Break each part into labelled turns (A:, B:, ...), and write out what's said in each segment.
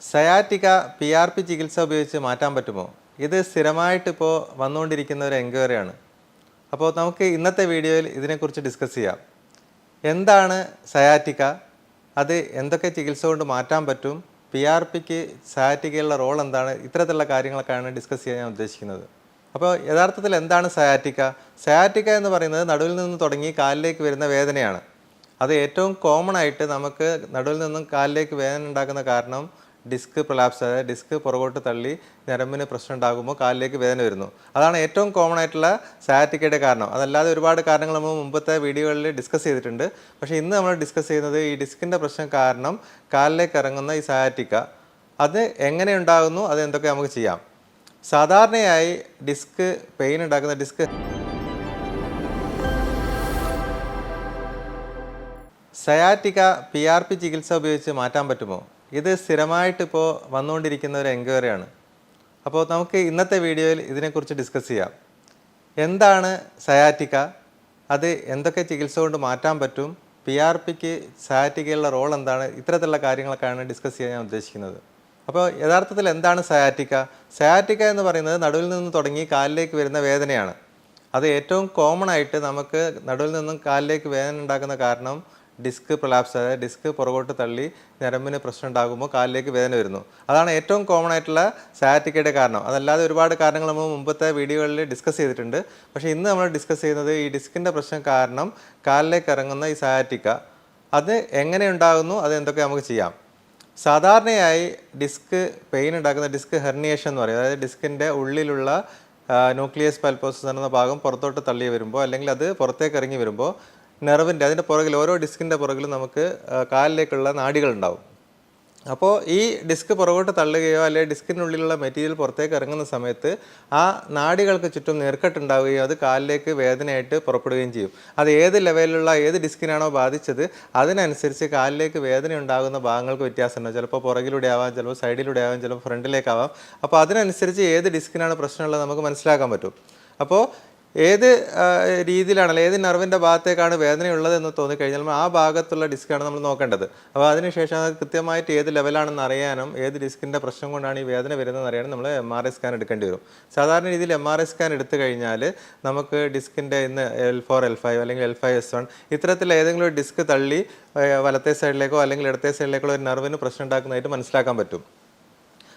A: സയാറ്റിക P R P ചികിത്സ ഉപയോഗിച്ച് മാറ്റാൻ പറ്റുമോ? ഇത് സ്ഥിരമായിട്ട് ഇപ്പോൾ വന്നുകൊണ്ടിരിക്കുന്ന ഒരു എൻക്വയറിയാണ്. അപ്പോൾ നമുക്ക് ഇന്നത്തെ വീഡിയോയിൽ ഇതിനെക്കുറിച്ച് ഡിസ്കസ് ചെയ്യാം. എന്താണ് സയാറ്റിക? അത് എന്തൊക്കെ ചികിത്സ കൊണ്ട് മാറ്റാൻ പറ്റും? പി ആർ പിക്ക് സയാറ്റിക്കയുള്ള റോൾ എന്താണ്? ഇത്തരത്തിലുള്ള കാര്യങ്ങളൊക്കെയാണ് ഡിസ്കസ് ചെയ്യാൻ ഞാൻ ഉദ്ദേശിക്കുന്നത്. അപ്പോൾ യഥാർത്ഥത്തിൽ എന്താണ് സയാറ്റിക്ക സയാറ്റിക്ക എന്ന് പറയുന്നത് നടുവിൽ നിന്ന് തുടങ്ങി കാലിലേക്ക് വരുന്ന വേദനയാണ്. അത് ഏറ്റവും കോമൺ ആയിട്ട് നമുക്ക് നടുവിൽ നിന്നും കാലിലേക്ക് വേദന ഉണ്ടാക്കുന്ന കാരണം ഡിസ്ക് പ്രലാപ്സ് അതായത് ഡിസ്ക് പുറകോട്ട് തള്ളി ഞരമ്പിന് പ്രശ്നം ഉണ്ടാകുമ്പോൾ കാലിലേക്ക് വേദന വരുന്നു. അതാണ് ഏറ്റവും കോമൺ ആയിട്ടുള്ള സയാറ്റിക്കയുടെ കാരണം. അതല്ലാതെ ഒരുപാട് കാരണങ്ങൾ നമ്മൾ മുമ്പത്തെ വീഡിയോകളിൽ ഡിസ്കസ് ചെയ്തിട്ടുണ്ട്. പക്ഷേ ഇന്ന് നമ്മൾ ഡിസ്കസ് ചെയ്യുന്നത് ഈ ഡിസ്കിന്റെ പ്രശ്നം കാരണം കാലിലേക്ക് ഇറങ്ങുന്ന ഈ സയാറ്റിക്ക അത് എങ്ങനെ ഉണ്ടാകുന്നു? അത് എന്തൊക്കെ നമുക്ക് ചെയ്യാം? സാധാരണയായി ഡിസ്ക് പെയിൻ ഉണ്ടാക്കുന്ന disc sciatica P R P ചികിത്സ ഉപയോഗിച്ച് മാറ്റാൻ പറ്റുമോ? ഇത് സ്ഥിരമായിട്ട് ഇപ്പോൾ വന്നുകൊണ്ടിരിക്കുന്ന ഒരു എൻക്വയറിയാണ്. അപ്പോൾ നമുക്ക് ഇന്നത്തെ വീഡിയോയിൽ ഇതിനെക്കുറിച്ച് ഡിസ്കസ് ചെയ്യാം. എന്താണ് സയാറ്റിക്ക? അത് എന്തൊക്കെ ചികിത്സ കൊണ്ട് മാറ്റാൻ പറ്റും? പി ആർ പിക്ക് സയാറ്റിക്കയുള്ള റോൾ എന്താണ്? ഇത്തരത്തിലുള്ള കാര്യങ്ങളൊക്കെയാണ് ഡിസ്കസ് ചെയ്യാൻ ഞാൻ ഉദ്ദേശിക്കുന്നത്. അപ്പോൾ യഥാർത്ഥത്തിൽ എന്താണ് സയാറ്റിക്ക? സയാറ്റിക്ക എന്ന് പറയുന്നത് നടുവിൽ നിന്ന് തുടങ്ങി കാലിലേക്ക് വരുന്ന വേദനയാണ്. അത് ഏറ്റവും കോമൺ ആയിട്ട് നമുക്ക് നടുവിൽ നിന്നും കാലിലേക്ക് വേദന ഉണ്ടാക്കുന്ന കാരണം ഡിസ്ക് പ്രലാപ്സ് അതായത് ഡിസ്ക് പുറകോട്ട് തള്ളി ഞരമ്പിന് പ്രശ്നം ഉണ്ടാകുമ്പോൾ കാലിലേക്ക് വേദന വരുന്നു. അതാണ് ഏറ്റവും കോമൺ ആയിട്ടുള്ള സയാറ്റിക്കയുടെ കാരണം. അതല്ലാതെ ഒരുപാട് കാരണങ്ങൾ നമ്മൾ മുമ്പത്തെ വീഡിയോകളിൽ ഡിസ്കസ് ചെയ്തിട്ടുണ്ട്. പക്ഷേ ഇന്ന് നമ്മൾ ഡിസ്കസ് ചെയ്യുന്നത് ഈ ഡിസ്കിന്റെ പ്രശ്നം കാരണം കാലിലേക്ക് ഇറങ്ങുന്ന ഈ സയാറ്റിക്ക അത് എങ്ങനെ ഉണ്ടാകുന്നു? അത് എന്തൊക്കെ നമുക്ക് ചെയ്യാം? സാധാരണയായി ഡിസ്ക് പെയിൻ ഉണ്ടാക്കുന്ന ഡിസ്ക് ഹെർണിയേഷൻ എന്ന് പറയും. അതായത് ഡിസ്കിന്റെ ഉള്ളിലുള്ള ന്യൂക്ലിയസ് പൽപ്പോസസ് എന്ന ഭാഗം പുറത്തോട്ട് തള്ളി വരുമ്പോൾ അല്ലെങ്കിൽ അത് പുറത്തേക്ക് ഇറങ്ങി വരുമ്പോൾ നെർവിന്റെ അതിന്റെ പുറകിൽ ഓരോ ഡിസ്കിന്റെ പുറകിലും നമുക്ക് കാലിലേക്കുള്ള നാടികളുണ്ടാവും. അപ്പോൾ ഈ ഡിസ്ക് പുറകോട്ട് തള്ളുകയോ അല്ലെങ്കിൽ ഡിസ്കിനുള്ളിലുള്ള മെറ്റീരിയൽ പുറത്തേക്ക് ഇറങ്ങുന്ന സമയത്ത് ആ നാടികൾക്ക് ചുറ്റും നീർക്കെട്ടുണ്ടാവുകയും അത് കാലിലേക്ക് വേദനയായിട്ട് പുറപ്പെടുകയും ചെയ്യും. അത് ഏത് ലെവലിലുള്ള ഏത് ഡിസ്കിനാണോ ബാധിച്ചത് അതിനനുസരിച്ച് കാലിലേക്ക് വേദന ഉണ്ടാകുന്ന ഭാഗങ്ങൾക്ക് വ്യത്യാസമുണ്ട്. ചിലപ്പോൾ പുറകിലൂടെ ആവാം ചിലപ്പോൾ സൈഡിലൂടെ ആവാം ചിലപ്പോൾ ഫ്രണ്ടിലേക്കാവാം അപ്പോൾ അതിനനുസരിച്ച് ഏത് ഡിസ്കിനാണ് പ്രശ്നമുള്ളത് നമുക്ക് മനസ്സിലാക്കാൻ പറ്റും. അപ്പോൾ ഏത് രീതിയിലാണല്ലോ രീതിയിലാണ് ഏത് നെർവിന്റെ ഭാഗത്തേക്കാണ് വേദനയുള്ളത് എന്ന് തോന്നിക്കഴിഞ്ഞാൽ ആ ഭാഗത്തുള്ള ഡിസ്ക്കാണ് നമ്മൾ നോക്കേണ്ടത്. അപ്പോൾ അതിനുശേഷം അത് കൃത്യമായിട്ട് ഏത് ലെവലാണെന്ന് അറിയാനും ഏത് ഡിസ്കിന്റെ പ്രശ്നം കൊണ്ടാണ് ഈ വേദന വരുന്നതെന്ന് അറിയാനും നമ്മൾ എം ആർ ഐ സ്കാൻ എടുക്കേണ്ടി വരും. സാധാരണ രീതിയിൽ എം ആർ ഐ സ്കാൻ എടുത്തു കഴിഞ്ഞാൽ നമുക്ക് ഡിസ്കിന്റെ ഇന്ന് എൽ ഫോർ എൽ ഫൈവ് അല്ലെങ്കിൽ എൽ ഫൈവ് എസ് വൺ ഇത്തരത്തിൽ ഏതെങ്കിലും ഒരു ഡിസ്ക് തള്ളി വലത്തെ സൈഡിലേക്കോ അല്ലെങ്കിൽ ഇടത്തെ സൈഡിലേക്കോ ഒരു നെർവിന് പ്രശ്നം ഉണ്ടാക്കുന്നതായിട്ട് മനസ്സിലാക്കാൻ പറ്റും.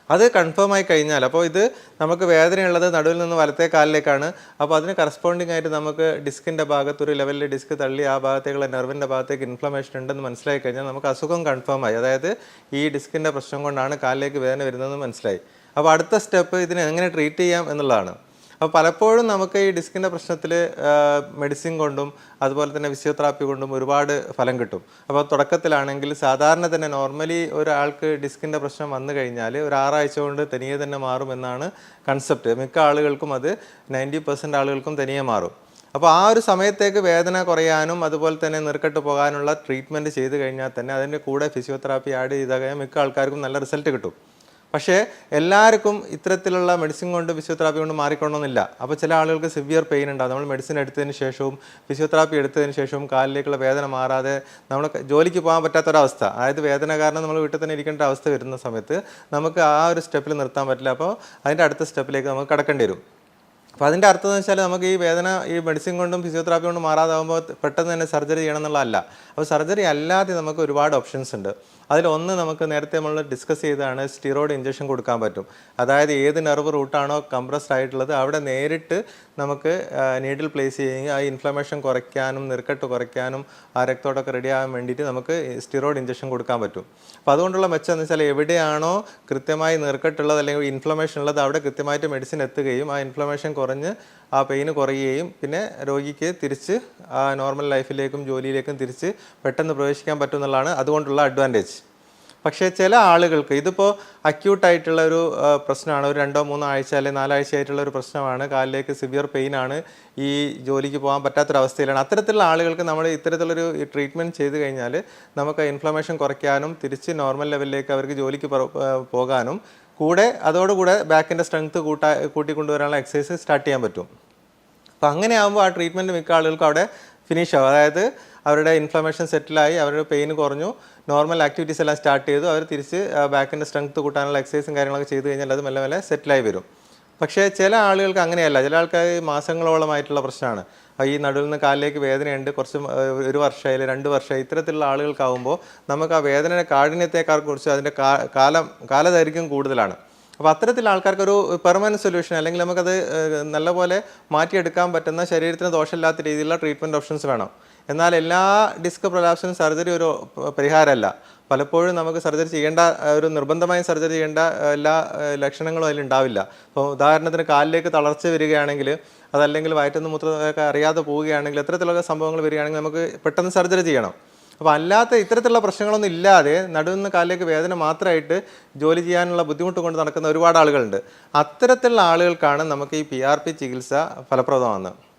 A: അത് കൺഫേം ആയി കഴിഞ്ഞാൽ അപ്പോൾ ഇത് നമുക്ക് വേദനയുള്ളത് നടുവിൽ നിന്ന് വലത്തെ കാലിലേക്കാണ്. അപ്പോൾ അതിന് കറസ്പോണ്ടിങ് ആയിട്ട് നമുക്ക് ഡിസ്കിന്റെ ഭാഗത്ത് ഒരു ലെവലിൽ ഡിസ്ക് തള്ളി ആ ഭാഗത്തേക്കുള്ള നെർവിന്റെ ഭാഗത്തേക്ക് ഇൻഫ്ലമേഷൻ ഉണ്ടെന്ന് മനസ്സിലായി കഴിഞ്ഞാൽ നമുക്ക് അസുഖം കൺഫേം ആയി. അതായത് ഈ ഡിസ്കിന്റെ പ്രശ്നം കൊണ്ടാണ് കാലിലേക്ക് വേദന വരുന്നതെന്ന് മനസ്സിലായി. അപ്പോൾ അടുത്ത സ്റ്റെപ്പ് ഇതിനെ എങ്ങനെ ട്രീറ്റ് ചെയ്യാം എന്നുള്ളതാണ്. അപ്പോൾ പലപ്പോഴും നമുക്ക് ഈ ഡിസ്കിന്റെ പ്രശ്നത്തിൽ മെഡിസിൻ കൊണ്ടും അതുപോലെ തന്നെ ഫിസിയോതെറാപ്പി കൊണ്ടും ഒരുപാട് ഫലം കിട്ടും. അപ്പോൾ തുടക്കത്തിലാണെങ്കിൽ സാധാരണ തന്നെ നോർമലി ഒരാൾക്ക് ഡിസ്കിന്റെ പ്രശ്നം വന്നു കഴിഞ്ഞാൽ ഒരു ആറാഴ്ച കൊണ്ട് തനിയെ തന്നെ മാറുമെന്നാണ് കൺസെപ്റ്റ്. മിക്ക ആളുകൾക്കും അത് നയന്റി പെർസെന്റ് ആളുകൾക്കും തനിയെ മാറും. അപ്പോൾ ആ ഒരു സമയത്തേക്ക് വേദന കുറയാനും അതുപോലെ തന്നെ നിർക്കെട്ട് പോകാനുള്ള ട്രീറ്റ്മെന്റ് ചെയ്ത് കഴിഞ്ഞാൽ തന്നെ അതിന്റെ കൂടെ ഫിസിയോതെറാപ്പി ആഡ് ചെയ്താൽ മിക്ക ആൾക്കാർക്കും നല്ല റിസൾട്ട് കിട്ടും. പക്ഷേ എല്ലാവർക്കും ഇത്തരത്തിലുള്ള മെഡിസിൻ കൊണ്ട് ഫിസിയോതെറാപ്പി കൊണ്ട് മാറിക്കൊള്ളണമെന്നില്ല. അപ്പോൾ ചില ആളുകൾക്ക് സിവിയർ പെയിൻ ഉണ്ടാകും നമ്മൾ മെഡിസിൻ എടുത്തതിന് ശേഷവും ഫിസിയോതെറാപ്പി എടുത്തതിന് ശേഷവും കാലിലേക്കുള്ള വേദന മാറാതെ നമ്മൾ ജോലിക്ക് പോകാൻ പറ്റാത്തൊരവസ്ഥ. അതായത് വേദന കാരണം നമ്മൾ വീട്ടിൽ തന്നെ ഇരിക്കേണ്ട അവസ്ഥ വരുന്ന സമയത്ത് നമുക്ക് ആ ഒരു സ്റ്റെപ്പിൽ നിർത്താൻ പറ്റില്ല. അപ്പോൾ അതിന്റെ അടുത്ത സ്റ്റെപ്പിലേക്ക് നമുക്ക് കടക്കേണ്ടി വരും. അപ്പോൾ അതിന്റെ അർത്ഥം എന്ന് വെച്ചാൽ നമുക്ക് ഈ വേദന ഈ മെഡിസിൻ കൊണ്ടും ഫിസിയോതെറാപ്പി കൊണ്ടും മാറാതാകുമ്പോൾ പെട്ടെന്ന് തന്നെ സർജറി ചെയ്യണം എന്നുള്ളതല്ല. അപ്പോൾ സർജറി അല്ലാതെ നമുക്ക് ഒരുപാട് ഓപ്ഷൻസ് ഉണ്ട്. അതിലൊന്ന് നമുക്ക് നേരത്തെ നമ്മൾ ഡിസ്കസ് ചെയ്താണ് സ്റ്റിറോയിഡ് ഇഞ്ചക്ഷൻ കൊടുക്കാൻ പറ്റും. അതായത് ഏത് നെർവ് റൂട്ടാണോ കംപ്രസ്ഡ് ആയിട്ടുള്ളത് അവിടെ നേരിട്ട് നമുക്ക് നീഡിൽ പ്ലേസ് ചെയ്യുകയും ആ ഇൻഫ്ലമേഷൻ കുറയ്ക്കാനും നിർക്കെട്ട് കുറയ്ക്കാനും ആ രക്തോട്ടൊക്കെ റെഡി ആകാൻ വേണ്ടിയിട്ട് നമുക്ക് സ്റ്റിറോയിഡ് ഇഞ്ചക്ഷൻ കൊടുക്കാൻ പറ്റും. അപ്പോൾ അതുകൊണ്ടുള്ള മെച്ചം എന്ന് വെച്ചാൽ എവിടെയാണോ കൃത്യമായി നിർക്കെട്ടുള്ളത് അല്ലെങ്കിൽ ഇൻഫ്ലമേഷൻ ഉള്ളത് അവിടെ കൃത്യമായിട്ട് മെഡിസിൻ എത്തുകയും ആ ഇൻഫ്ലമേഷൻ കുറഞ്ഞ് ആ പെയിന് കുറയുകയും പിന്നെ രോഗിക്ക് തിരിച്ച് നോർമൽ ലൈഫിലേക്കും ജോലിയിലേക്കും തിരിച്ച് പെട്ടെന്ന് പ്രവേശിക്കാൻ പറ്റും എന്നുള്ളതാണ് അതുകൊണ്ടുള്ള അഡ്വാന്റേജ് പക്ഷേ ചില ആളുകൾക്ക് ഇതിപ്പോൾ അക്യൂട്ടായിട്ടുള്ള ഒരു പ്രശ്നമാണ്. ഒരു രണ്ടോ മൂന്നോ ആഴ്ച അല്ലെങ്കിൽ നാലാഴ്ച ആയിട്ടുള്ള ഒരു പ്രശ്നമാണ്. കാലിലേക്ക് സിവിയർ പെയിൻ ആണ്. ഈ ജോലിക്ക് പോകാൻ പറ്റാത്തൊരവസ്ഥയിലാണ്. അത്തരത്തിലുള്ള ആളുകൾക്ക് നമ്മൾ ഇത്തരത്തിലൊരു ട്രീറ്റ്മെന്റ് ചെയ്ത് കഴിഞ്ഞാൽ നമുക്ക് ഇൻഫ്ലമേഷൻ കുറയ്ക്കാനും തിരിച്ച് നോർമൽ ലെവലിലേക്ക് അവർക്ക് ജോലിക്ക് പോകാനും കൂടെ അതോടുകൂടെ ബാക്കിന്റെ സ്ട്രെങ്ത് കൂട്ടാ കൂട്ടിക്കൊണ്ടുവരാനുള്ള എക്സസൈസ് സ്റ്റാർട്ട് ചെയ്യാൻ പറ്റും. അപ്പോൾ അങ്ങനെ ആകുമ്പോൾ ആ ട്രീറ്റ്മെന്റ് മിക്ക ആളുകൾക്കും അവിടെ ഫിനിഷ് ആവും. അതായത് അവരുടെ ഇൻഫ്ലമേഷൻ സെറ്റിലായി അവരുടെ പെയിൻ കുറഞ്ഞു. നോർമൽ ആക്ടിവിറ്റീസ് എല്ലാം സ്റ്റാർട്ട് ചെയ്തു. അവർ തിരിച്ച് ബാക്കിന്റെ സ്ട്രെങ്ത് കൂട്ടാനുള്ള എക്സസൈസും കാര്യങ്ങളൊക്കെ ചെയ്തു കഴിഞ്ഞാൽ അത് മെല്ലെ മെല്ലെ സെറ്റിലായി വരും. പക്ഷേ ചില ആളുകൾക്ക് അങ്ങനെയല്ല. ചില ആൾക്കാർ മാസങ്ങളോളമായിട്ടുള്ള പ്രശ്നമാണ്. ഈ നടുവിൽ നിന്ന് കാലിലേക്ക് വേദനയുണ്ട്. കുറച്ച് ഒരു വർഷമായി രണ്ട് വർഷമായി ഇത്തരത്തിലുള്ള ആളുകൾക്കാവുമ്പോൾ നമുക്ക് ആ വേദനയുടെ കാഠിന്യത്തെക്കാൾ കുറിച്ച് അതിന്റെ കാലം കാലദൈർഘ്യം കൂടുതലാണ്. അപ്പോൾ അത്തരത്തിലുള്ള ആൾക്കാർക്കൊരു പെർമനന്റ് സൊല്യൂഷൻ അല്ലെങ്കിൽ നമുക്കത് നല്ലപോലെ മാറ്റിയെടുക്കാൻ പറ്റുന്ന ശരീരത്തിന് ദോഷമില്ലാത്ത രീതിയിലുള്ള ട്രീറ്റ്മെന്റ് ഓപ്ഷൻസ് വേണം. എന്നാൽ എല്ലാ ഡിസ്ക് പ്രൊലാപ്സിനും സർജറി ഒരു പരിഹാരമല്ല. പലപ്പോഴും നമുക്ക് സർജറി ചെയ്യേണ്ട ഒരു നിർബന്ധമായും സർജറി ചെയ്യേണ്ട എല്ലാ ലക്ഷണങ്ങളും അതിലുണ്ടാവില്ല അപ്പോൾ ഉദാഹരണത്തിന് കാലിലേക്ക് തളർച്ച വരികയാണെങ്കിൽ അതല്ലെങ്കിൽ വയറ്റുന്ന മൂത്രമൊക്കെ അറിയാതെ പോവുകയാണെങ്കിൽ ഇത്തരത്തിലുള്ള സംഭവങ്ങൾ വരികയാണെങ്കിൽ നമുക്ക് പെട്ടെന്ന് സർജറി ചെയ്യണം. അപ്പോൾ അല്ലാത്ത ഇത്തരത്തിലുള്ള പ്രശ്നങ്ങളൊന്നും ഇല്ലാതെ നടുവിന്ന് കാലിലേക്ക് വേദന മാത്രമായിട്ട് ജോലി ചെയ്യാനുള്ള ബുദ്ധിമുട്ട് കൊണ്ട് നടക്കുന്ന ഒരുപാട് ആളുകളുണ്ട്. അത്തരത്തിലുള്ള ആളുകൾക്കാണ് നമുക്ക് ഈ പി ആർ പി ചികിത്സ ഫലപ്രദമാകുന്നത്.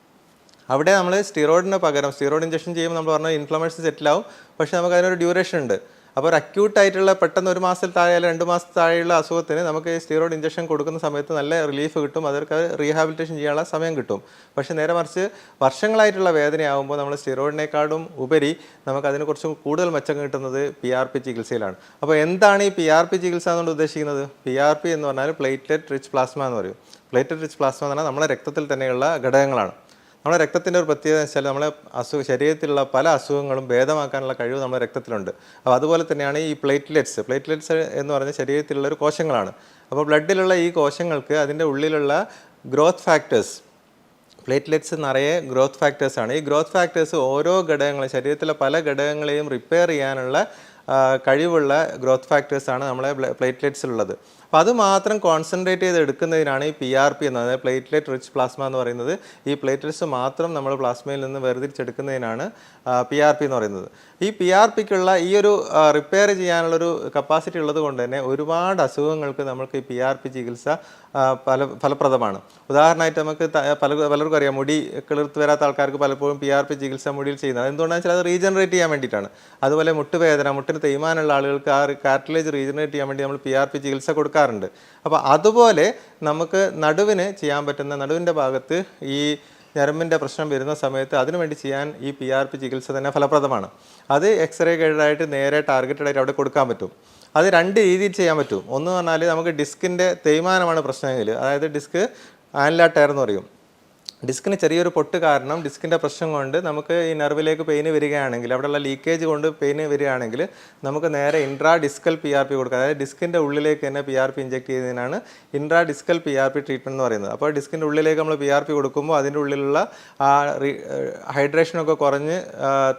A: അവിടെ നമ്മൾ സ്റ്റിറോയിഡിന് പകരം സ്റ്റിറോയിഡ് ഇഞ്ചക്ഷൻ ചെയ്യുമ്പോൾ നമ്മൾ പറഞ്ഞ ഇൻഫ്ലമേഷൻ സെറ്റിലാവും പക്ഷേ നമുക്ക് അതിനൊരു ഡ്യൂറേഷൻ ഉണ്ട്. അപ്പോൾ ഒരു അക്യൂട്ട് ആയിട്ടുള്ള പെട്ടെന്ന് ഒരു മാസത്തിൽ താഴെ അല്ലെങ്കിൽ രണ്ട് മാസത്തിൽ താഴെയുള്ള അസുഖത്തിന് നമുക്ക് സ്റ്റിറോയിഡ് ഇഞ്ചക്ഷൻ കൊടുക്കുന്ന സമയത്ത് നല്ല റിലീഫ് കിട്ടും. അവർക്ക് റീഹാബിലിറ്റേഷൻ ചെയ്യാനുള്ള സമയം കിട്ടും. പക്ഷേ നേരെ മറിച്ച് വർഷങ്ങളായിട്ടുള്ള വേദനയാകുമ്പോൾ നമ്മൾ സ്റ്റിറോയിഡിനേക്കാളും ഉപരി നമുക്ക് അതിന് കുറച്ച് കൂടുതൽ മെച്ചം കിട്ടുന്നത് പി ആർ പി ചികിത്സയിലാണ്. അപ്പോൾ എന്താണ് ഈ പി ആർ പി ചികിത്സ എന്നുകൊണ്ട് ഉദ്ദേശിക്കുന്നത്? പി ആർ പി എന്ന് പറഞ്ഞാൽ പ്ലേറ്റ്ലെറ്റ് റിച്ച് പ്ലാസ്മ എന്ന് പറയും. പ്ലേറ്റ്ലെറ്റ് റിച്ച് പ്ലാസ്മ എന്ന് പറഞ്ഞാൽ നമ്മുടെ രക്തത്തിൽ തന്നെയുള്ള ഘടകങ്ങളാണ്. നമ്മുടെ രക്തത്തിന്റെ ഒരു പ്രത്യേകത വെച്ചാൽ നമ്മളെ അസുഖ ശരീരത്തിലുള്ള പല അസുഖങ്ങളും ഭേദമാക്കാനുള്ള കഴിവ് നമ്മുടെ രക്തത്തിലുണ്ട്. അപ്പോൾ അതുപോലെ തന്നെയാണ് ഈ പ്ലേറ്റ്ലെറ്റ്സ്. പ്ലേറ്റ്ലെറ്റ്സ് എന്ന് പറഞ്ഞ ശരീരത്തിലുള്ള ഒരു കോശങ്ങളാണ്. അപ്പോൾ ബ്ലഡിലുള്ള ഈ കോശങ്ങൾക്ക് അതിന്റെ ഉള്ളിലുള്ള ഗ്രോത്ത് ഫാക്ടേഴ്സ് പ്ലേറ്റ്ലെറ്റ്സ് നിറയെ ഗ്രോത്ത് ഫാക്ടേഴ്സ് ആണ്. ഈ ഗ്രോത്ത് ഫാക്ടേഴ്സ് ഓരോ ഘടകങ്ങളെ ശരീരത്തിലെ പല ഘടകങ്ങളെയും റിപ്പയർ ചെയ്യാനുള്ള കഴിവുള്ള ഗ്രോത്ത് ഫാക്ടേഴ്സാണ് നമ്മളെ പ്ലേറ്റ്ലെറ്റ്സിലുള്ളത്. അപ്പോൾ അത് മാത്രം കോൺസെൻട്രേറ്റ് ചെയ്ത് എടുക്കുന്നതിനാണ് ഈ പി ആർ പി എന്ന് പറയുന്നത് പ്ലേറ്റ്ലെറ്റ് റിച്ച് പ്ലാസ്മ എന്ന് പറയുന്നത്. ഈ പ്ലേറ്റ്ലെറ്റ്സ് മാത്രം നമ്മൾ പ്ലാസ്മയിൽ നിന്ന് വേർതിരിച്ചെടുക്കുന്നതിനാണ് പി ആർ പി എന്ന് പറയുന്നത്. ഈ പി ആർ പിക്കുള്ള ഈ ഒരു റിപ്പയർ ചെയ്യാനുള്ളൊരു കപ്പാസിറ്റി ഉള്ളത് കൊണ്ട് തന്നെ ഒരുപാട് അസുഖങ്ങൾക്ക് നമുക്ക് ഈ പി ആർ പി ചികിത്സ പല ഫല ഫലപ്രദമാണ്. ഉദാഹരണമായിട്ട് നമുക്ക് പല പലർക്കും അറിയാം മുടി കിളിർത്ത് വരാത്ത ആൾക്കാർക്ക് പലപ്പോഴും പി ആർ പി ചികിത്സ മുടിയിൽ ചെയ്യുന്നത്. എന്തുകൊണ്ടാണെന്ന് വെച്ചാൽ അത് റീജനറേറ്റ് ചെയ്യാൻ വേണ്ടിയിട്ടാണ്. അതുപോലെ മുട്ടുവേദന മുട്ടിന് തേയ്മാനുള്ള ആളുകൾക്ക് ആ കാർട്ടിലേജ് റീജനറേറ്റ് ചെയ്യാൻ വേണ്ടി നമ്മൾ പി ആർ പി ചികിത്സ കൊടുക്കാറുണ്ട് അപ്പോൾ അതുപോലെ നമുക്ക് നടുവിന് ചെയ്യാൻ പറ്റുന്ന നടുവിന്റെ ഭാഗത്ത് ഈ ഞരമ്പിന്റെ പ്രശ്നം വരുന്ന സമയത്ത് അതിനുവേണ്ടി ചെയ്യാൻ ഈ പി ആർ പി ചികിത്സ തന്നെ ഫലപ്രദമാണ്. അത് എക്സ്റേ ഗൈഡായിട്ട് നേരെ ടാർഗറ്റഡ് ആയിട്ട് അവിടെ കൊടുക്കാൻ പറ്റും. അത് രണ്ട് രീതിയിൽ ചെയ്യാൻ പറ്റും. ഒന്ന് പറഞ്ഞാൽ നമുക്ക് ഡിസ്കിന്റെ തേയ്മാനമാണ് പ്രശ്നമെങ്കിൽ അതായത് ഡിസ്ക് ആൻലാ ടയർ എന്ന് പറയും. ഡിസ്കിന് ചെറിയൊരു പൊട്ട് കാരണം ഡിസ്കിന്റെ പ്രശ്നം കൊണ്ട് നമുക്ക് ഈ നെർവിലേക്ക് പെയിന് വരികയാണെങ്കിൽ അവിടെയുള്ള ലീക്കേജ് കൊണ്ട് പെയിന് വരികയാണെങ്കിൽ നമുക്ക് നേരെ intra discal P R P കൊടുക്കുക അതായത് ഡിസ്കിന്റെ ഉള്ളിലേക്ക് തന്നെ പി ആർ പി ഇഞ്ചെക്ട് ചെയ്യുന്നതിനാണ് intra discal P R P treatment എന്ന് പറയുന്നത്. അപ്പോൾ ഡിസ്കിന്റെ ഉള്ളിലേക്ക് നമ്മൾ പി ആർ പി കൊടുക്കുമ്പോൾ അതിന്റെ ഉള്ളിലുള്ള ആ ഹൈഡ്രേഷനൊക്കെ കുറഞ്ഞ്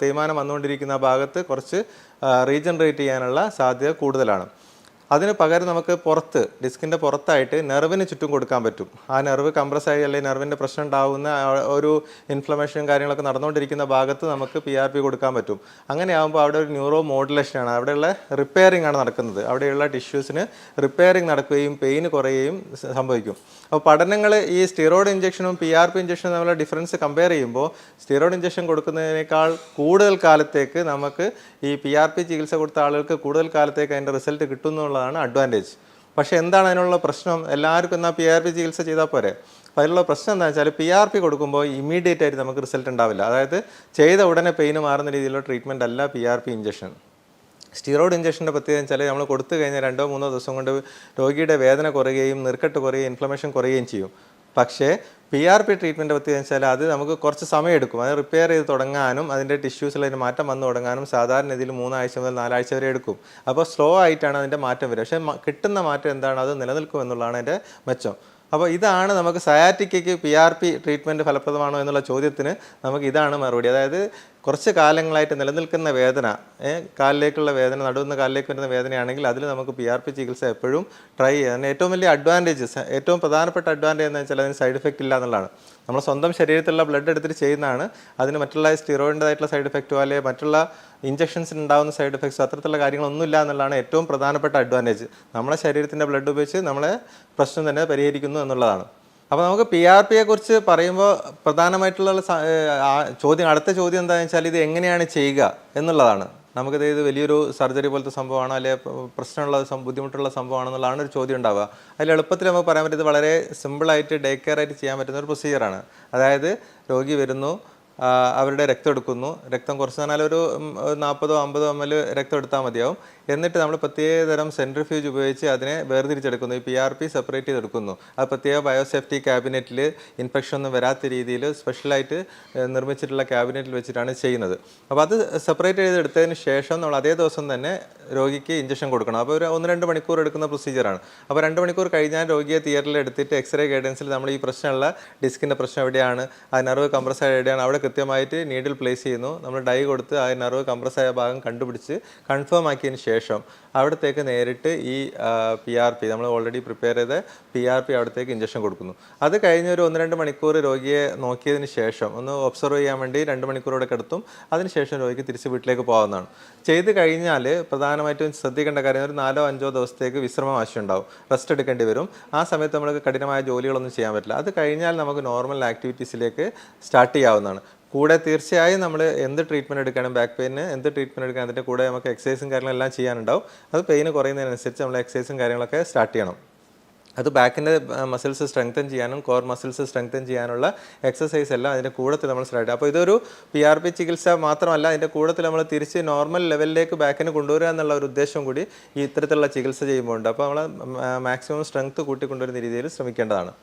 A: തേയ്മാനം വന്നുകൊണ്ടിരിക്കുന്ന ഭാഗത്ത് കുറച്ച് റീജനറേറ്റ് ചെയ്യാനുള്ള സാധ്യത കൂടുതലാണ്. അതിന് പകരം നമുക്ക് പുറത്ത് ഡിസ്കിന്റെ പുറത്തായിട്ട് നെർവിന് ചുറ്റും കൊടുക്കാൻ പറ്റും. ആ നെർവ് കംപ്രസ് ആയി അല്ലെങ്കിൽ നെർവിന്റെ പ്രശ്നം ഉണ്ടാകുന്ന ഒരു ഇൻഫ്ലമേഷനും കാര്യങ്ങളൊക്കെ നടന്നുകൊണ്ടിരിക്കുന്ന ഭാഗത്ത് നമുക്ക് പി ആർ പി കൊടുക്കാൻ പറ്റും. അങ്ങനെ ആകുമ്പോൾ അവിടെ ഒരു ന്യൂറോ മോഡുലേഷനാണ് അവിടെയുള്ള റിപ്പയറിംഗ് ആണ് നടക്കുന്നത്. അവിടെയുള്ള ടിഷ്യൂസിന് റിപ്പയറിംഗ് നടക്കുകയും പെയിൻ കുറയുകയും സംഭവിക്കും. അപ്പോൾ പഠനങ്ങൾ ഈ സ്റ്റിറോയിഡ് ഇഞ്ചക്ഷനും പി ആർ പി ഇഞ്ചക്ഷനും തമ്മിലുള്ള ഡിഫറൻസ് കമ്പയർ ചെയ്യുമ്പോൾ സ്റ്റിറോയിഡ് ഇഞ്ചക്ഷൻ കൊടുക്കുന്നതിനേക്കാൾ കൂടുതൽ കാലത്തേക്ക് നമുക്ക് ഈ പി ആർ പി ചികിത്സ കൊടുത്ത ആളുകൾക്ക് കൂടുതൽ കാലത്തേക്ക് അതിന്റെ റിസൾട്ട് കിട്ടും എന്നുള്ളതാണ് അഡ്വാന്റേജ് പക്ഷേ എന്താണ് അതിനുള്ള പ്രശ്നം? എല്ലാവർക്കും എന്നാൽ പി ആർ പി ചികിത്സ ചെയ്താൽ പോരെ? അപ്പോൾ അതിലുള്ള പ്രശ്നം എന്താണെന്ന് വെച്ചാൽ പി ആർ പി കൊടുക്കുമ്പോൾ ഇമ്മീഡിയറ്റ് ആയിട്ട് നമുക്ക് റിസൾട്ട് ഉണ്ടാവില്ല. അതായത് ചെയ്ത ഉടനെ പെയിന് മാറുന്ന രീതിയിലുള്ള ട്രീറ്റ്മെന്റ് അല്ല P R P injection steroid ഇഞ്ചക്ഷന്റെ പ്രത്യേകത വെച്ചാൽ നമ്മൾ കൊടുത്തു കഴിഞ്ഞാൽ രണ്ടോ മൂന്നോ ദിവസം കൊണ്ട് രോഗിയുടെ വേദന കുറയുകയും നിർക്കെട്ട് കുറയുകയും ഇൻഫ്ലമേഷൻ കുറയുകയും ചെയ്യും. പക്ഷേ പി ആർ പി ട്രീറ്റ്മെന്റ് പറ്റി വെച്ചാൽ അത് നമുക്ക് കുറച്ച് സമയം എടുക്കും. അത് റിപ്പയർ ചെയ്ത് തുടങ്ങാനും അതിന്റെ ടിഷ്യൂസിൽ അതിന് മാറ്റം വന്നു തുടങ്ങാനും സാധാരണ രീതിയിൽ മൂന്നാഴ്ച മുതൽ നാലാഴ്ച വരെ എടുക്കും. അപ്പോൾ സ്ലോ ആയിട്ടാണ് അതിന്റെ മാറ്റം വരിക. പക്ഷേ കിട്ടുന്ന മാറ്റം എന്താണ്? അത് നിലനിൽക്കും എന്നുള്ളതാണ് അതിന്റെ മെച്ചം. അപ്പോൾ ഇതാണ് നമുക്ക് സയാറ്റിക്കയ്ക്ക് പി ആർ പി ട്രീറ്റ്മെന്റ് ഫലപ്രദമാണോ എന്നുള്ള ചോദ്യത്തിന് നമുക്ക് ഇതാണ് മറുപടി. അതായത് കുറച്ച് കാലങ്ങളായിട്ട് നിലനിൽക്കുന്ന വേദന കാലിലേക്കുള്ള വേദന നടുവുന്ന കാലിലേക്ക് വരുന്ന വേദനയാണെങ്കിൽ അതിൽ നമുക്ക് പി ആർ പി ചികിത്സ എപ്പോഴും ട്രൈ ചെയ്യാൻ ഏറ്റവും വലിയ അഡ്വാന്റേജസ് ഏറ്റവും പ്രധാനപ്പെട്ട അഡ്വാന്റേജ് എന്ന് വെച്ചാൽ അതിന് സൈഡ് എഫക്റ്റ് ഇല്ല എന്നുള്ളതാണ്. നമ്മൾ സ്വന്തം ശരീരത്തിലുള്ള ബ്ലഡ് എടുത്തിട്ട് ചെയ്യുന്നതാണ്. അതിന് മറ്റുള്ള സ്റ്റിറോയിന്റെതായിട്ടുള്ള സൈഡ് എഫക്റ്റോ അല്ലെങ്കിൽ മറ്റുള്ള ഇഞ്ചക്ഷൻസിന് ഉണ്ടാകുന്ന സൈഡ് എഫക്ട്സ് അത്തരത്തിലുള്ള കാര്യങ്ങളൊന്നുമില്ല എന്നുള്ളതാണ് ഏറ്റവും പ്രധാനപ്പെട്ട അഡ്വാന്റേജ് നമ്മുടെ ശരീരത്തിന്റെ ബ്ലഡ് ഉപയോഗിച്ച് നമ്മളെ പ്രശ്നം തന്നെ പരിഹരിക്കുന്നു എന്നുള്ളതാണ്. അപ്പോൾ നമുക്ക് പി ആർ പിയെ കുറിച്ച് പറയുമ്പോൾ പ്രധാനമായിട്ടുള്ള ചോദ്യം അടുത്ത ചോദ്യം എന്താണെന്ന് വെച്ചാൽ ഇത് എങ്ങനെയാണ് ചെയ്യുക എന്നുള്ളതാണ്. നമുക്കിത് ഇത് വലിയൊരു സർജറി പോലത്തെ സംഭവമാണോ അല്ലെങ്കിൽ പ്രശ്നമുള്ള ബുദ്ധിമുട്ടുള്ള സംഭവമാണെന്നുള്ളതാണ് ഒരു ചോദ്യം ഉണ്ടാവുക. അതിൽ എളുപ്പത്തിൽ നമുക്ക് പറയാൻ പറ്റുന്നത് വളരെ സിമ്പിളായിട്ട് ഡേ കെയർ ആയിട്ട് ചെയ്യാൻ പറ്റുന്ന ഒരു പ്രൊസീജിയറാണ് അതായത് രോഗി വരുന്നു അവരുടെ രക്തം എടുക്കുന്നു. രക്തം കുറച്ച് തന്നാൽ ഒരു നാൽപ്പതോ അമ്പതോ എം എൽ രക്തം എടുത്താൽ മതിയാവും. എന്നിട്ട് നമ്മൾ പ്രത്യേക തരം സെൻട്രിഫ്യൂജ് ഉപയോഗിച്ച് അതിനെ വേർതിരിച്ചെടുക്കുന്നു. ഈ പി ആർ പി സെപ്പറേറ്റ് ചെയ്തെടുക്കുന്നു. ആ പ്രത്യേക ബയോസേഫ്റ്റി ക്യാബിനറ്റിൽ ഇൻഫെക്ഷൻ ഒന്നും വരാത്ത രീതിയിൽ സ്പെഷ്യലായിട്ട് നിർമ്മിച്ചിട്ടുള്ള ക്യാബിനറ്റിൽ വെച്ചിട്ടാണ് ചെയ്യുന്നത്. അപ്പോൾ അത് സെപ്പറേറ്റ് ചെയ്തെടുത്തതിന് ശേഷം നമ്മൾ അതേ ദിവസം തന്നെ രോഗിക്ക് ഇഞ്ചക്ഷൻ കൊടുക്കണം. അപ്പോൾ ഒരു ഒന്ന് രണ്ട് മണിക്കൂർ എടുക്കുന്ന പ്രൊസീജിയറാണ് അപ്പോൾ രണ്ട് മണിക്കൂർ കഴിഞ്ഞാൽ രോഗിയെ തിയേറ്ററിൽ എടുത്തിട്ട് എക്സ്റേ ഗൈഡൻസിൽ നമ്മൾ ഈ പ്രശ്നമുള്ള ഡിസ്കിന്റെ പ്രശ്നം എവിടെയാണ് ആ നെർവ് കംപ്രസ് ആയ എവിടെയാണ് അവിടെ കൃത്യമായിട്ട് നീഡിൽ പ്ലേസ് ചെയ്യുന്നു. നമ്മൾ ഡൈ കൊടുത്ത് ആ നെർവ് കംപ്രസ് ആയ ഭാഗം കണ്ടുപിടിച്ച് കൺഫേം ആക്കിയതിന് ശേഷം അവിടത്തേക്ക് നേരിട്ട് ഈ പി ആർ പി നമ്മൾ ഓൾറെഡി പ്രിപ്പയർ ചെയ്ത പി ആർ പി അവിടത്തേക്ക് ഇഞ്ചക്ഷൻ കൊടുക്കുന്നു. അത് കഴിഞ്ഞ ഒരു ഒന്ന് രണ്ട് മണിക്കൂർ രോഗിയെ നോക്കിയതിന് ശേഷം ഒന്ന് ഒബ്സർവ് ചെയ്യാൻ വേണ്ടി രണ്ട് മണിക്കൂറോടെ കിടത്തും. അതിനുശേഷം രോഗിക്ക് തിരിച്ച് വീട്ടിലേക്ക് പോകാവുന്നതാണ്. ചെയ്ത് കഴിഞ്ഞാൽ പ്രധാനമായിട്ടും ശ്രദ്ധിക്കേണ്ട കാര്യം ഒരു നാലോ അഞ്ചോ ദിവസത്തേക്ക് വിശ്രമം ആവശ്യമുണ്ടാവും. റെസ്റ്റ് എടുക്കേണ്ടി വരും. ആ സമയത്ത് നമുക്ക് കഠിനമായ ജോലികളൊന്നും ചെയ്യാൻ പറ്റില്ല. അത് കഴിഞ്ഞാൽ നമുക്ക് നോർമൽ ആക്ടിവിറ്റീസിലേക്ക് സ്റ്റാർട്ട് ചെയ്യാവുന്നതാണ്. കൂടെ തീർച്ചയായും നമ്മൾ എന്ത് ട്രീറ്റ്മെന്റ് എടുക്കണം ബാക്ക് പെയിന് എന്ത് ട്രീറ്റ്മെന്റ് എടുക്കണം അതിന്റെ കൂടെ നമുക്ക് എക്സസൈസും കാര്യങ്ങളെല്ലാം ചെയ്യാനുണ്ടാവും. അത് പെയിന് കുറയുന്നതിനനുസരിച്ച് നമ്മൾ എക്സസൈസും കാര്യങ്ങളൊക്കെ സ്റ്റാർട്ട് ചെയ്യണം. അത് ബാക്കിന്റെ മസിൽസ് സ്ട്രെങ്തൻ ചെയ്യാനും കോർ മസിൽസ് സ്ട്രെങ്തൻ ചെയ്യാനുള്ള എക്സസൈസ് എല്ലാം അതിന്റെ കൂടത്തിൽ നമ്മൾ സ്റ്റാർട്ട് അപ്പോൾ ഇതൊരു പി ആർ പി ചികിത്സ മാത്രമല്ല അതിന്റെ കൂടത്തിൽ നമ്മൾ തിരിച്ച് നോർമൽ ലെവലിലേക്ക് ബാക്കിന് കൊണ്ടുവരിക എന്നുള്ള ഒരു ഉദ്ദേശം കൂടി ഈ ഇത്തരത്തിലുള്ള ചികിത്സ ചെയ്യുമ്പോൾ ഉണ്ട് അപ്പോൾ നമ്മൾ മാക്സിമം സ്ട്രെങ്ത് കൂട്ടിക്കൊണ്ടുവരുന്ന രീതിയിൽ ശ്രമിക്കേണ്ടതാണ്.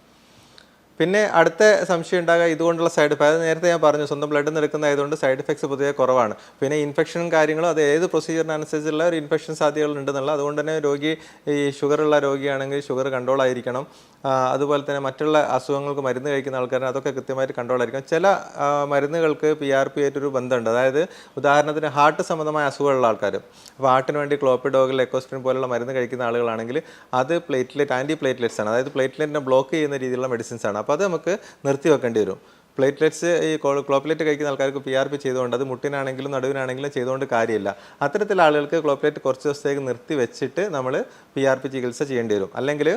A: പിന്നെ അടുത്ത സംശയം ഉണ്ടാകുക ഇതുകൊണ്ടുള്ള സൈഡ് എഫക്ട് അത് നേരത്തെ ഞാൻ പറഞ്ഞു സ്വന്തം ബ്ലഡ് എടുക്കുന്നതായതുകൊണ്ട് സൈഡ് എഫക്ട്സ് പൊതുവെ കുറവാണ്. പിന്നെ ഇൻഫെക്ഷനും കാര്യങ്ങളും അത് ഏത് പ്രൊസീജിയറിനനുസരിച്ചുള്ള ഒരു ഇൻഫെക്ഷൻ സാധ്യതകൾ ഉണ്ടെന്നുള്ള അതുകൊണ്ട് തന്നെ രോഗി ഈ ഷുഗറുള്ള രോഗിയാണെങ്കിൽ ഷുഗർ കൺട്രോൾ ആയിരിക്കണം. അതുപോലെ തന്നെ മറ്റുള്ള അസുഖങ്ങൾക്ക് മരുന്ന് കഴിക്കുന്ന ആൾക്കാരും അതൊക്കെ കൃത്യമായിട്ട് കൺട്രോൾ ആയിരിക്കണം. ചില മരുന്നുകൾക്ക് പി ആർ പി ആയിട്ടൊരു ബന്ധമുണ്ട്. അതായത് ഉദാഹരണത്തിന് ഹാർട്ട് സംബന്ധമായ അസുഖമുള്ള ആൾക്കാർ അപ്പോൾ ഹാർട്ടിന് വേണ്ടി ക്ലോപ്പിഡോഗിൽ എക്കോസ്റ്റിൻ പോലുള്ള മരുന്ന് കഴിക്കുന്ന ആളുകളാണെങ്കിൽ അത് പ്ലേറ്റ്ലെറ്റ് ആന്റി പ്ലേറ്റ്ലെറ്റ്സ് ആണ്. അതായത് പ്ലേറ്റ്ലെറ്റിനെ ബ്ലോക്ക് ചെയ്യുന്ന രീതിയിലുള്ള മെഡിസിൻസ് ആണ്. അപ്പോൾ അത് നമുക്ക് നിർത്തി വെക്കേണ്ടി വരും. പ്ലേറ്റ്ലെറ്റ്സ് ഈ ക്ലോപ്ലേറ്റ് കഴിക്കുന്ന ആൾക്കാർക്ക് പി ആർ പി ചെയ്തുകൊണ്ട് അത് മുട്ടിനാണെങ്കിലും നടുവിനാണെങ്കിലും ചെയ്തുകൊണ്ട് കാര്യമില്ല. അത്തരത്തിലുള്ള ആളുകൾക്ക് ക്ലോപ്ലേറ്റ് കുറച്ച് ദിവസത്തേക്ക് നിർത്തി വെച്ചിട്ട് നമ്മൾ പി ആർ പി ചികിത്സ ചെയ്യേണ്ടി വരും. അല്ലെങ്കിൽ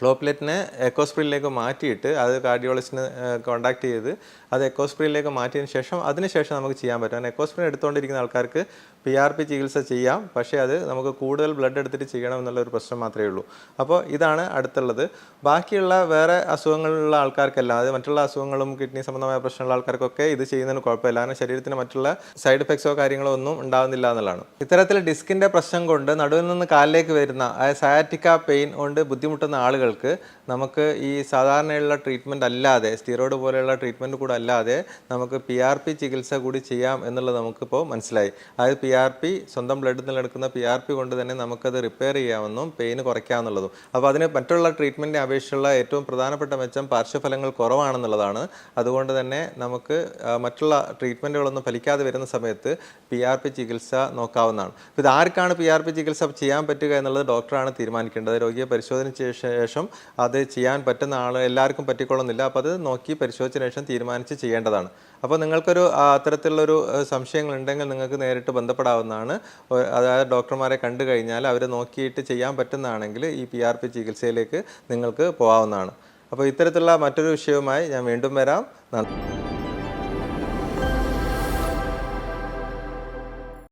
A: ക്ലോപ്ലെറ്റിനെ എക്കോസ്പ്രിനിലേക്ക് മാറ്റിയിട്ട് അത് കാർഡിയോളജിസ്റ്റിനെ കോൺടാക്ട് ചെയ്ത് അത് എക്കോസ്പ്രിനിലേക്ക് മാറ്റിയതിന് ശേഷം അതിനുശേഷം നമുക്ക് ചെയ്യാൻ പറ്റും. കാരണം എക്കോസ്പ്രിൻ എടുത്തുകൊണ്ടിരിക്കുന്ന ആൾക്കാർക്ക് പി ആർ പി ചികിത്സ ചെയ്യാം. പക്ഷേ അത് നമുക്ക് കൂടുതൽ ബ്ലഡ് എടുത്തിട്ട് ചെയ്യണം എന്നുള്ള ഒരു പ്രശ്നം മാത്രമേ ഉള്ളൂ. അപ്പോൾ ഇതാണ് അടുത്തുള്ളത്. ബാക്കിയുള്ള വേറെ അസുഖങ്ങളുള്ള ആൾക്കാർക്കെല്ലാം അത് മറ്റുള്ള അസുഖങ്ങളും കിഡ്നി സംബന്ധമായ പ്രശ്നമുള്ള ആൾക്കാർക്കൊക്കെ ഇത് ചെയ്യുന്നതിന് കുഴപ്പമില്ല. കാരണം ശരീരത്തിന് മറ്റുള്ള സൈഡ് എഫക്ട്സോ കാര്യങ്ങളോ ഒന്നും ഉണ്ടാകുന്നില്ല എന്നുള്ളതാണ്. ഇത്തരത്തിൽ ഡിസ്കിന്റെ പ്രശ്നം കൊണ്ട് നടുവിൽ നിന്ന് കാലിലേക്ക് വരുന്ന അതായത് സയാറ്റിക്ക പെയിൻ കൊണ്ട് ബുദ്ധിമുട്ടുന്ന ആളുകൾക്ക് നമുക്ക് ഈ സാധാരണയുള്ള ട്രീറ്റ്മെന്റ് അല്ലാതെ സ്റ്റീറോയിഡ് പോലെയുള്ള ട്രീറ്റ്മെന്റ് കൂടെ അല്ലാതെ നമുക്ക് പി ആർ പി ചികിത്സ കൂടി ചെയ്യാം എന്നുള്ളത് നമുക്കിപ്പോൾ മനസ്സിലായി. അതായത് പി ആർ പി സ്വന്തം ബ്ലഡിൽ നിന്ന് എടുക്കുന്ന പി ആർ പി കൊണ്ട് തന്നെ നമുക്കത് റിപ്പയർ ചെയ്യാമെന്നും പെയിന് കുറയ്ക്കാമെന്നുള്ളതും അപ്പോൾ അതിന് മറ്റുള്ള ട്രീറ്റ്മെന്റിനെ അപേക്ഷിച്ചുള്ള ഏറ്റവും പ്രധാനപ്പെട്ട മെച്ചം പാർശ്വഫലങ്ങൾ കുറവാണെന്നുള്ളതാണ്. അതുകൊണ്ട് തന്നെ നമുക്ക് മറ്റുള്ള ട്രീറ്റ്മെന്റുകളൊന്നും ഫലിക്കാതെ വരുന്ന സമയത്ത് പി ആർ പി ചികിത്സ നോക്കാവുന്നതാണ്. അപ്പോൾ ഇത് ആർക്കാണ് പി ആർ പി ചികിത്സ ചെയ്യാൻ പറ്റുക എന്നുള്ളത് ഡോക്ടറാണ് തീരുമാനിക്കേണ്ടത്. രോഗിയെ പരിശോധനയ്ക്ക് ശേഷം അത് ചെയ്യാൻ പറ്റുന്ന ആൾ എല്ലാവർക്കും പറ്റിക്കൊള്ളുന്നില്ല. അപ്പോൾ അത് നോക്കി പരിശോധിച്ചതിന് ശേഷം തീരുമാനിച്ച് ചെയ്യേണ്ടതാണ്. അപ്പോൾ നിങ്ങൾക്കൊരു അത്തരത്തിലുള്ളൊരു സംശയങ്ങളുണ്ടെങ്കിൽ നിങ്ങൾക്ക് നേരിട്ട് ബന്ധപ്പെടാവുന്നതാണ് ഒ- അതായത് ഡോക്ടർമാരെ കണ്ടു കഴിഞ്ഞാൽ അവർ നോക്കിയിട്ട് ചെയ്യാൻ പറ്റുന്നതാണെങ്കിൽ ഈ പി ആർ പി ചികിത്സയിലേക്ക് നിങ്ങൾക്ക് പോകാവുന്നതാണ്. അപ്പോൾ ഇത്തരത്തിലുള്ള മറ്റൊരു വിഷയവുമായി ഞാൻ വീണ്ടും വരാം. നന്ദി.